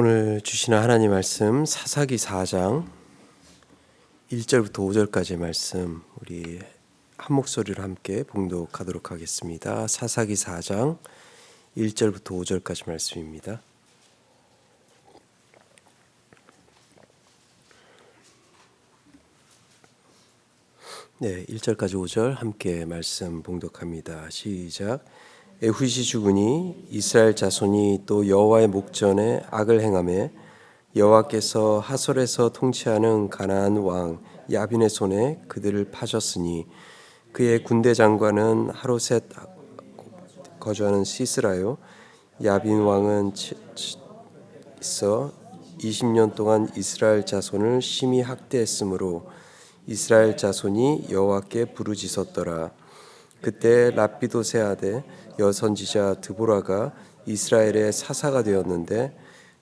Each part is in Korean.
오늘 주시는 하나님 말씀 사사기 4장 1절부터 5절까지의 말씀 우리 한 목소리로 함께 봉독하도록 하겠습니다. 사사기 4장 1절부터 5절까지 말씀입니다. 네, 1절까지 5절 함께 말씀 봉독합니다. 시작. 에후시 죽으니 이스라엘 자손이 또 여호와의 목전에 악을 행하며 여호와께서 하솔에서 통치하는 가나안 왕 야빈의 손에 그들을 파셨으니 그의 군대 장관은 하로셋 거주하는 시스라요. 야빈 왕은 있어 20년 동안 이스라엘 자손을 심히 학대했으므로 이스라엘 자손이 여호와께 부르짖었더라 그때 라피도세 아들 여선지자 드보라가 이스라엘의 사사가 되었는데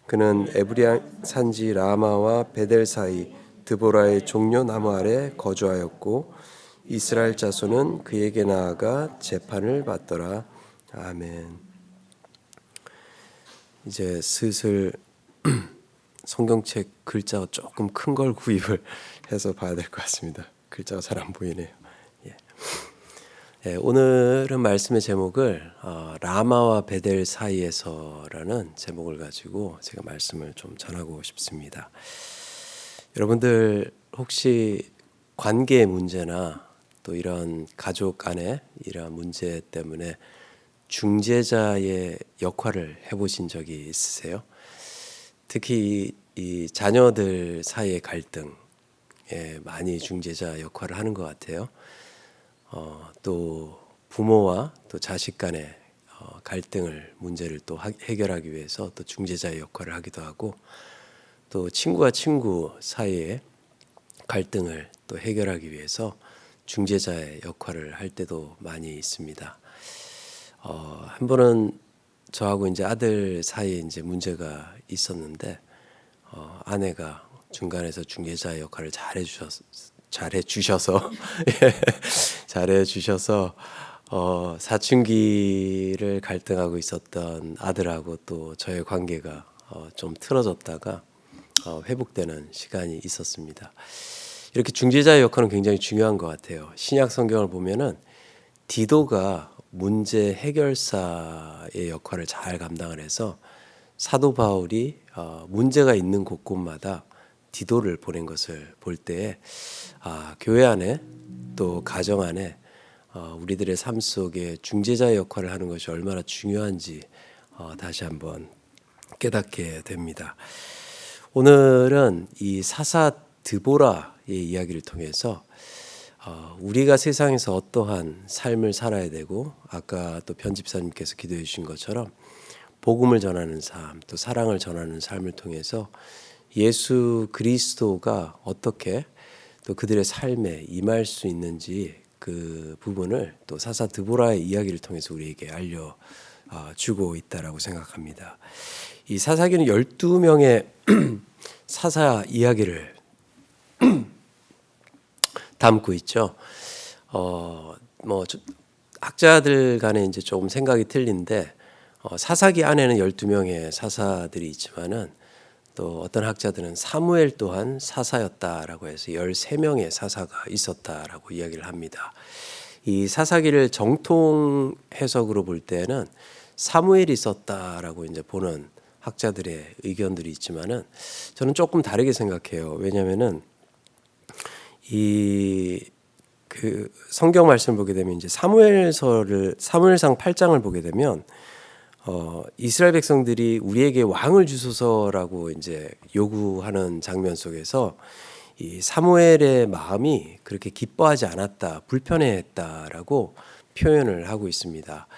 그는 에브리아 산지 라마와 베델 사이 드보라의 종려 나무 아래 거주하였고 이스라엘 자손은 그에게 나아가 재판을 받더라. 아멘. 이제 슬슬 성경책 글자가 조금 큰 걸 구입을 해서 봐야 될 것 같습니다. 글자가 잘 안 보이네요. 예. 예, 오늘은 말씀의 제목을 어, 라마와 베델 사이에서라는 제목을 가지고 제가 말씀을 좀 전하고 싶습니다. 여러분들 혹시 관계의 문제나 또 이런 가족 간의 이런 문제 때문에 중재자의 역할을 해보신 적이 있으세요? 특히 이 자녀들 사이의 갈등에 많이 중재자 역할을 하는 것 같아요. 어, 또 부모와 또 자식 간의 어, 갈등을 문제를 또 하, 해결하기 위해서 또 중재자의 역할을 하기도 하고 또 친구와 친구 사이에 갈등을 또 해결하기 위해서 중재자의 역할을 할 때도 많이 있습니다. 어, 한 번은 저하고 이제 아들 사이에 이제 문제가 있었는데 어, 아내가 중간에서 중재자의 역할을 잘 해주셨 잘해 주셔서 잘해 주셔서 어, 사춘기를 갈등하고 있었던 아들하고 또 저의 관계가 어, 좀 틀어졌다가 어, 회복되는 시간이 있었습니다. 이렇게 중재자의 역할은 굉장히 중요한 것 같아요. 신약 성경을 보면은 디도가 문제 해결사의 역할을 잘 감당을 해서 사도 바울이 어, 문제가 있는 곳곳마다 디도를 보낸 것을 볼 때에 아, 교회 안에 또 가정 안에 어, 우리들의 삶 속에 중재자 역할을 하는 것이 얼마나 중요한지 어, 다시 한번 깨닫게 됩니다. 오늘은 이 사사 드보라의 이야기를 통해서 어, 우리가 세상에서 어떠한 삶을 살아야 되고 아까 또 편집사님께서 기도해 주신 것처럼 복음을 전하는 삶, 또 사랑을 전하는 삶을 통해서 예수 그리스도가 어떻게 또 그들의 삶에 임할 수 있는지 그 부분을 또 사사 드보라의 이야기를 통해서 우리에게 알려 주고 있다라고 생각합니다. 이 사사기는 12명의 사사 이야기를 담고 있죠. 어, 뭐 학자들 간에 이제 조금 생각이 틀린데 어, 사사기 안에는 12명의 사사들이 있지만은 또 어떤 학자들은 사무엘 또한 사사였다라고 해서 13명의 사사가 있었다라고 이야기를 합니다. 이 사사기를 정통 해석으로 볼 때는 사무엘이 있었다라고 이제 보는 학자들의 의견들이 있지만은 저는 조금 다르게 생각해요. 왜냐면은 이 그 성경 말씀을 보게 되면 이제 사무엘서를 사무엘상 8장을 보게 되면 어, 이스라엘 백성들이 우리에게 왕을 주소서라고 이제 요구하는 장면 속에서 이 사무엘의 마음이 그렇게 기뻐하지 않았다, 불편해했다라고 표현을 하고 있습니다.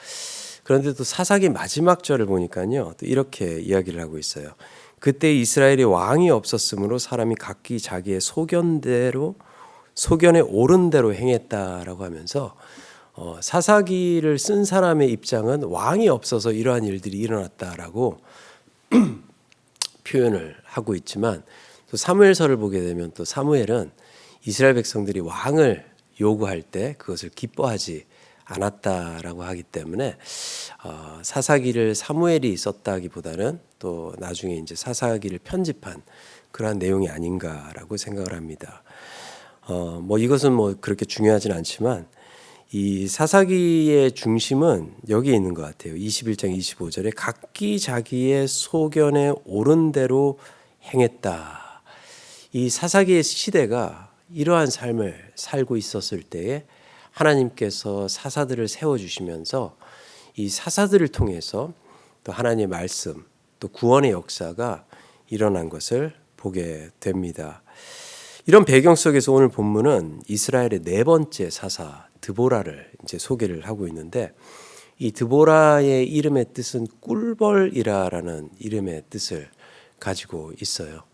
그런데 또 사사기 마지막 절을 보니까요, 또 이렇게 이야기를 하고 있어요. 그때 이스라엘이 왕이 없었으므로 사람이 각기 자기의 소견대로 소견에 옳은 대로 행했다라고 하면서 어, 사사기를 쓴 사람의 입장은 왕이 없어서 이러한 일들이 일어났다라고 표현을 하고 있지만 또 사무엘서를 보게 되면 또 사무엘은 이스라엘 백성들이 왕을 요구할 때 그것을 기뻐하지 않았다라고 하기 때문에 어, 사사기를 사무엘이 썼다기보다는 또 나중에 이제 사사기를 편집한 그러한 내용이 아닌가라고 생각을 합니다. 어, 뭐 이것은 뭐 그렇게 중요하진 않지만 이 사사기의 중심은 여기에 있는 것 같아요. 21장 25절에 각기 자기의 소견에 옳은 대로 행했다. 이 사사기의 시대가 이러한 삶을 살고 있었을 때에 하나님께서 사사들을 세워 주시면서 이 사사들을 통해서 또 하나님의 말씀 또 구원의 역사가 일어난 것을 보게 됩니다. 이런 배경 속에서 오늘 본문은 이스라엘의 네 번째 사사 드보라를 이제 소개를 하고 있는데 이 드보라의 이름의 뜻은 꿀벌이라라는 이름의 뜻을 가지고 있어요.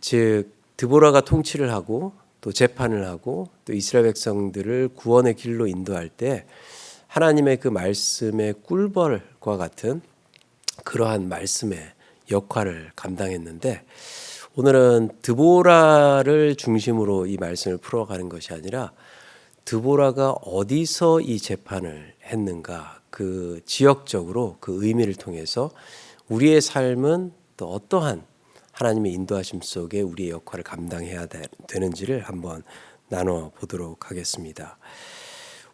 즉 드보라가 통치를 하고 또 재판을 하고 또 이스라엘 백성들을 구원의 길로 인도할 때 하나님의 그 말씀의 꿀벌과 같은 그러한 말씀의 역할을 감당했는데 오늘은 드보라를 중심으로 이 말씀을 풀어가는 것이 아니라 드보라가 어디서 이 재판을 했는가 그 지역적으로 그 의미를 통해서 우리의 삶은 또 어떠한 하나님의 인도하심 속에 우리의 역할을 감당해야 되는지를 한번 나눠 보도록 하겠습니다.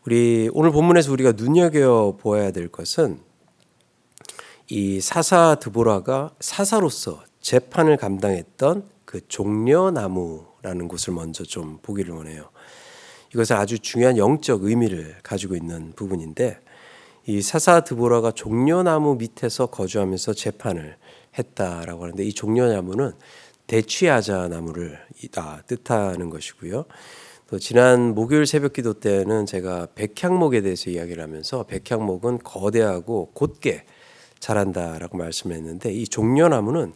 우리 오늘 본문에서 우리가 눈여겨 보아야 될 것은 이 사사 드보라가 사사로서 재판을 감당했던 그 종려나무라는 곳을 먼저 좀 보기를 원해요. 이것은 아주 중요한 영적 의미를 가지고 있는 부분인데 이 사사 드보라가 종려나무 밑에서 거주하면서 재판을 했다라고 하는데 이 종려나무는 대취하자 나무를 아, 뜻하는 것이고요. 또 지난 목요일 새벽 기도 때는 제가 백향목에 대해서 이야기를 하면서 백향목은 거대하고 곧게 자란다라고 말씀했는데 이 종려나무는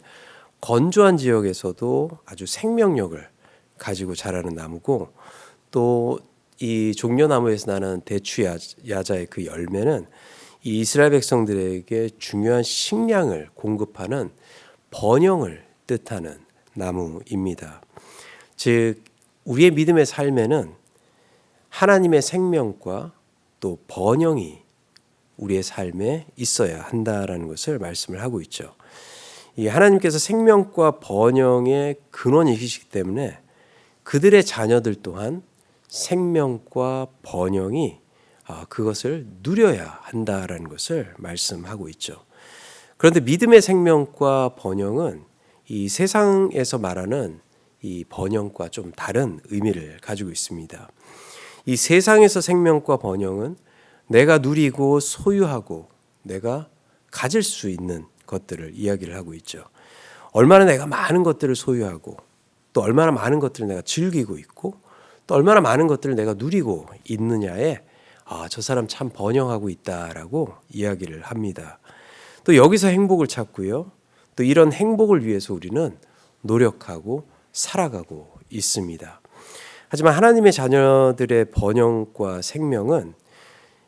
건조한 지역에서도 아주 생명력을 가지고 자라는 나무고 또 이 종려나무에서 나는 대추 야자의 그 열매는 이 이스라엘 백성들에게 중요한 식량을 공급하는 번영을 뜻하는 나무입니다. 즉 우리의 믿음의 삶에는 하나님의 생명과 또 번영이 우리의 삶에 있어야 한다라는 것을 말씀을 하고 있죠. 이 하나님께서 생명과 번영의 근원이시기 때문에 그들의 자녀들 또한 생명과 번영이 아, 그것을 누려야 한다라는 것을 말씀하고 있죠. 그런데 믿음의 생명과 번영은 이 세상에서 말하는 이 번영과 좀 다른 의미를 가지고 있습니다. 이 세상에서 생명과 번영은 내가 누리고 소유하고 내가 가질 수 있는 것들을 이야기를 하고 있죠. 얼마나 내가 많은 것들을 소유하고 또 얼마나 많은 것들을 내가 즐기고 있고 또 얼마나 많은 것들을 내가 누리고 있느냐에 아, 저 사람 참 번영하고 있다라고 이야기를 합니다. 또 여기서 행복을 찾고요. 또 이런 행복을 위해서 우리는 노력하고 살아가고 있습니다. 하지만 하나님의 자녀들의 번영과 생명은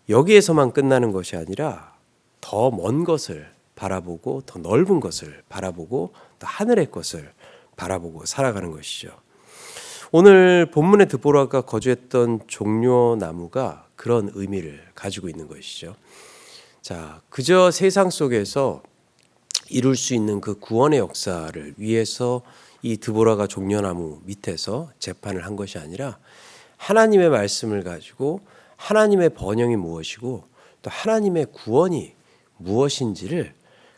여기에서만 끝나는 것이 아니라 더 먼 것을 바라보고 더 넓은 것을 바라보고 또 하늘의 것을 바라보고 살아가는 것이죠. 오늘 본문의 드보라가 거주했던 종려 나무가 그런 의미를 가지고 있는 것이죠. 자, 그저 세상 속에서 이룰 수 있는 그 구원의 역사를 위해서 이 드보라가 종려나무 밑에서 재판을 한 것이 아니라 하나님의 말씀을 가지고 하나님의 번영이 무엇이고 또 하나님의 구원이 무엇인지를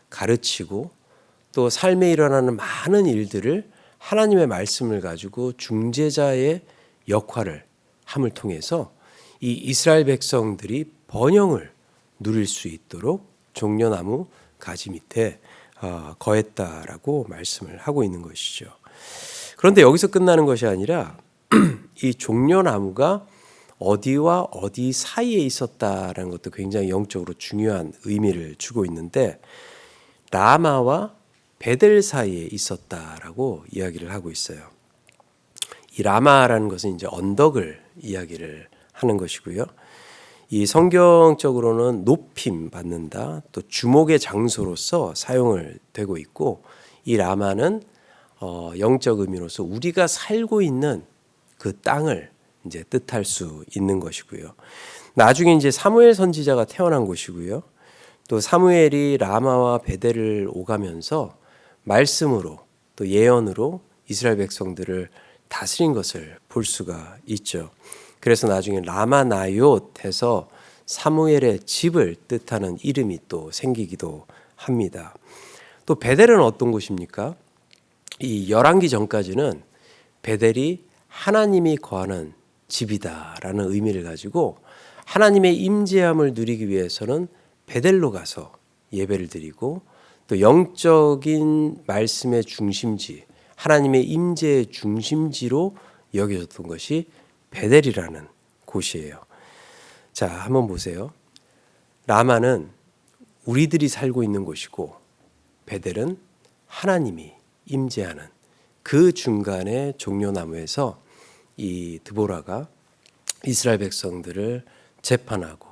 가르치고 또 삶에 일어나는 많은 일들을 하나님의 말씀을 가지고 중재자의 역할을 함을 통해서 이 이스라엘 백성들이 번영을 누릴 수 있도록 종려나무 가지 밑에 어, 거했다라고 말씀을 하고 있는 것이죠. 그런데 여기서 끝나는 것이 아니라 이 종려나무가 어디와 어디 사이에 있었다라는 것도 굉장히 영적으로 중요한 의미를 주고 있는데 라마와 베델 사이에 있었다라고 이야기를 하고 있어요. 이 라마라는 것은 이제 언덕을 이야기를 하는 것이고요. 이 성경적으로는 높임 받는다, 또 주목의 장소로서 사용을 되고 있고 이 라마는 어, 영적 의미로서 우리가 살고 있는 그 땅을 이제 뜻할 수 있는 것이고요. 나중에 이제 사무엘 선지자가 태어난 곳이고요. 또 사무엘이 라마와 베델을 오가면서 말씀으로 또 예언으로 이스라엘 백성들을 다스린 것을 볼 수가 있죠. 그래서 나중에 라마나요트해서 사무엘의 집을 뜻하는 이름이 또 생기기도 합니다. 또 베델은 어떤 곳입니까? 이 열왕기 전까지는 베델이 하나님이 거하는 집이다라는 의미를 가지고 하나님의 임재함을 누리기 위해서는 베델로 가서 예배를 드리고 또 영적인 말씀의 중심지 하나님의 임재의 중심지로 여겨졌던 것이 베델이라는 곳이에요. 자, 한번 보세요. 라마는 우리들이 살고 있는 곳이고 베델은 하나님이 임재하는 그 중간의 종려나무에서 이 드보라가 이스라엘 백성들을 재판하고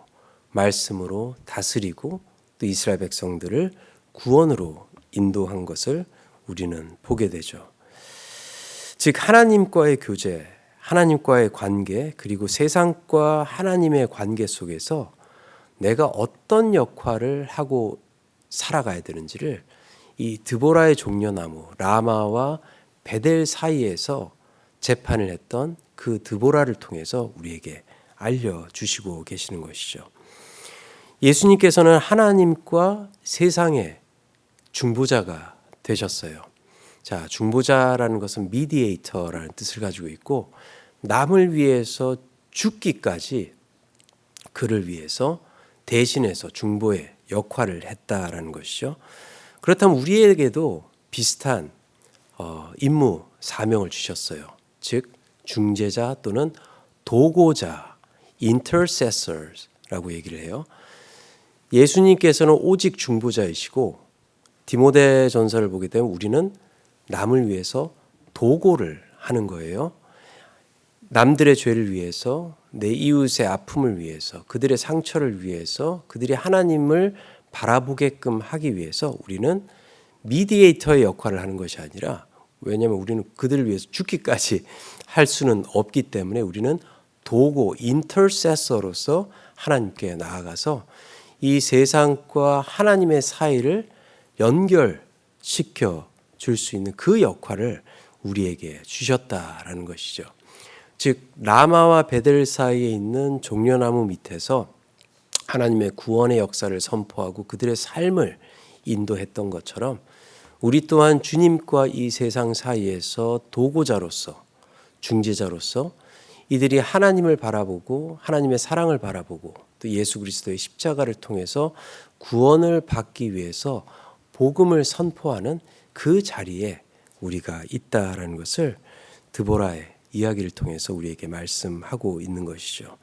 말씀으로 다스리고 또 이스라엘 백성들을 구원으로 인도한 것을 우리는 보게 되죠. 즉 하나님과의 교제, 하나님과의 관계, 그리고 세상과 하나님의 관계 속에서 내가 어떤 역할을 하고 살아가야 되는지를 이 드보라의 종려나무 라마와 베델 사이에서 재판을 했던 그 드보라를 통해서 우리에게 알려 주시고 계시는 것이죠. 예수님께서는 하나님과 세상의 중보자가 되셨어요. 자, 중보자라는 것은 미디에이터라는 뜻을 가지고 있고 남을 위해서 죽기까지 그를 위해서 대신해서 중보의 역할을 했다라는 것이죠. 그렇다면 우리에게도 비슷한 어, 임무 사명을 주셨어요. 즉 중재자 또는 도고자 intercessors라고 얘기를 해요. 예수님께서는 오직 중보자이시고 디모데 전서를 보게 되면 우리는 남을 위해서 도고를 하는 거예요. 남들의 죄를 위해서 내 이웃의 아픔을 위해서 그들의 상처를 위해서 그들이 하나님을 바라보게끔 하기 위해서 우리는 미디에이터의 역할을 하는 것이 아니라 왜냐하면 우리는 그들을 위해서 죽기까지 할 수는 없기 때문에 우리는 도고 인터세서로서 하나님께 나아가서 이 세상과 하나님의 사이를 연결시켜 줄 수 있는 그 역할을 우리에게 주셨다라는 것이죠. 즉 라마와 베델 사이에 있는 종려나무 밑에서 하나님의 구원의 역사를 선포하고 그들의 삶을 인도했던 것처럼 우리 또한 주님과 이 세상 사이에서 도고자로서 중재자로서 이들이 하나님을 바라보고 하나님의 사랑을 바라보고 또 예수 그리스도의 십자가를 통해서 구원을 받기 위해서 복음을 선포하는 그 자리에 우리가 있다라는 것을 드보라의 이야기를 통해서 우리에게 말씀하고 있는 것이죠.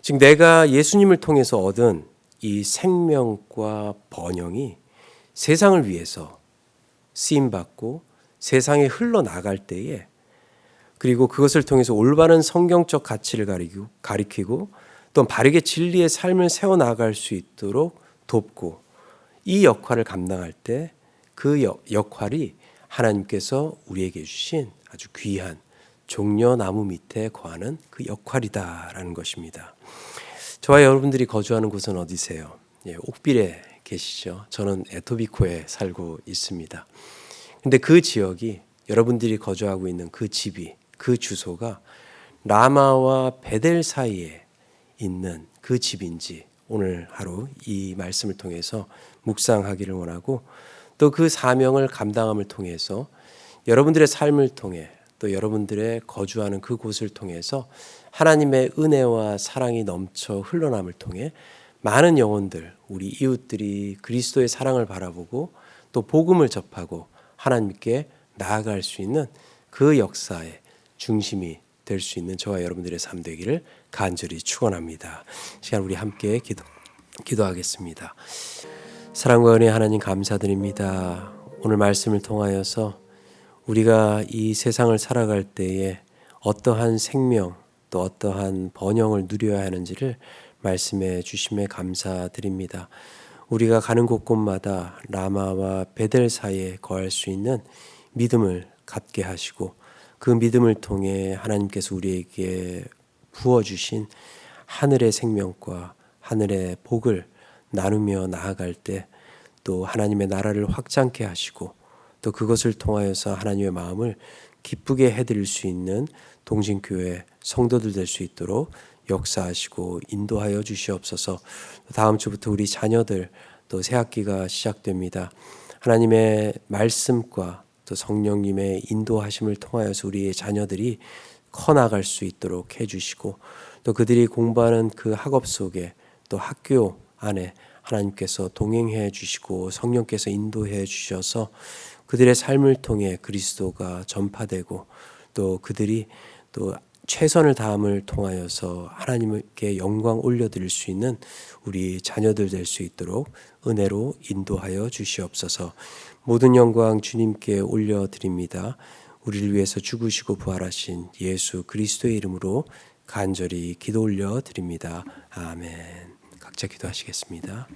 즉 내가 예수님을 통해서 얻은 이 생명과 번영이 세상을 위해서 쓰임 받고 세상에 흘러 나갈 때에 그리고 그것을 통해서 올바른 성경적 가치를 가리키고, 가리키고 또 바르게 진리의 삶을 세워 나갈 수 있도록 돕고 이 역할을 감당할 때 그 역할이 하나님께서 우리에게 주신 아주 귀한 종려나무 밑에 거하는 그 역할이다라는 것입니다. 저와 여러분들이 거주하는 곳은 어디세요? 예, 옥빌에 계시죠. 저는 에토비코에 살고 있습니다. 근데 그 지역이 여러분들이 거주하고 있는 그 집이 그 주소가 라마와 베델 사이에 있는 그 집인지 오늘 하루 이 말씀을 통해서 묵상하기를 원하고 또 그 사명을 감당함을 통해서 여러분들의 삶을 통해 또 여러분들의 거주하는 그 곳을 통해서 하나님의 은혜와 사랑이 넘쳐 흘러남을 통해 많은 영혼들, 우리 이웃들이 그리스도의 사랑을 바라보고 또 복음을 접하고 하나님께 나아갈 수 있는 그 역사의 중심이 될 수 있는 저와 여러분들의 삶 되기를 간절히 축원합니다. 시간 우리 함께 기도 기도하겠습니다. 사랑과 은혜 하나님 감사드립니다. 오늘 말씀을 통하여서 우리가 이 세상을 살아갈 때에 어떠한 생명 또 어떠한 번영을 누려야 하는지를 말씀해 주심에 감사드립니다. 우리가 가는 곳곳마다 라마와 베델 사이에 거할 수 있는 믿음을 갖게 하시고 그 믿음을 통해 하나님께서 우리에게 부어 주신 하늘의 생명과 하늘의 복을 나누며 나아갈 때 또 하나님의 나라를 확장케 하시고 또 그것을 통하여서 하나님의 마음을 기쁘게 해드릴 수 있는 동진교회 성도들 될 수 있도록 역사하시고 인도하여 주시옵소서. 다음 주부터 우리 자녀들 또 새 학기가 시작됩니다. 하나님의 말씀과 또 성령님의 인도하심을 통하여서 우리의 자녀들이 커 나갈 수 있도록 해 주시고 또 그들이 공부하는 그 학업 속에 또 학교 안에 하나님께서 동행해 주시고 성령께서 인도해 주셔서 그들의 삶을 통해 그리스도가 전파되고 또 그들이 또 최선을 다함을 통하여서 하나님께 영광 올려드릴 수 있는 우리 자녀들 될 수 있도록 은혜로 인도하여 주시옵소서. 모든 영광 주님께 올려드립니다. 우리를 위해서 죽으시고 부활하신 예수 그리스도의 이름으로 간절히 기도 올려 드립니다. 아멘. 각자 기도하시겠습니다.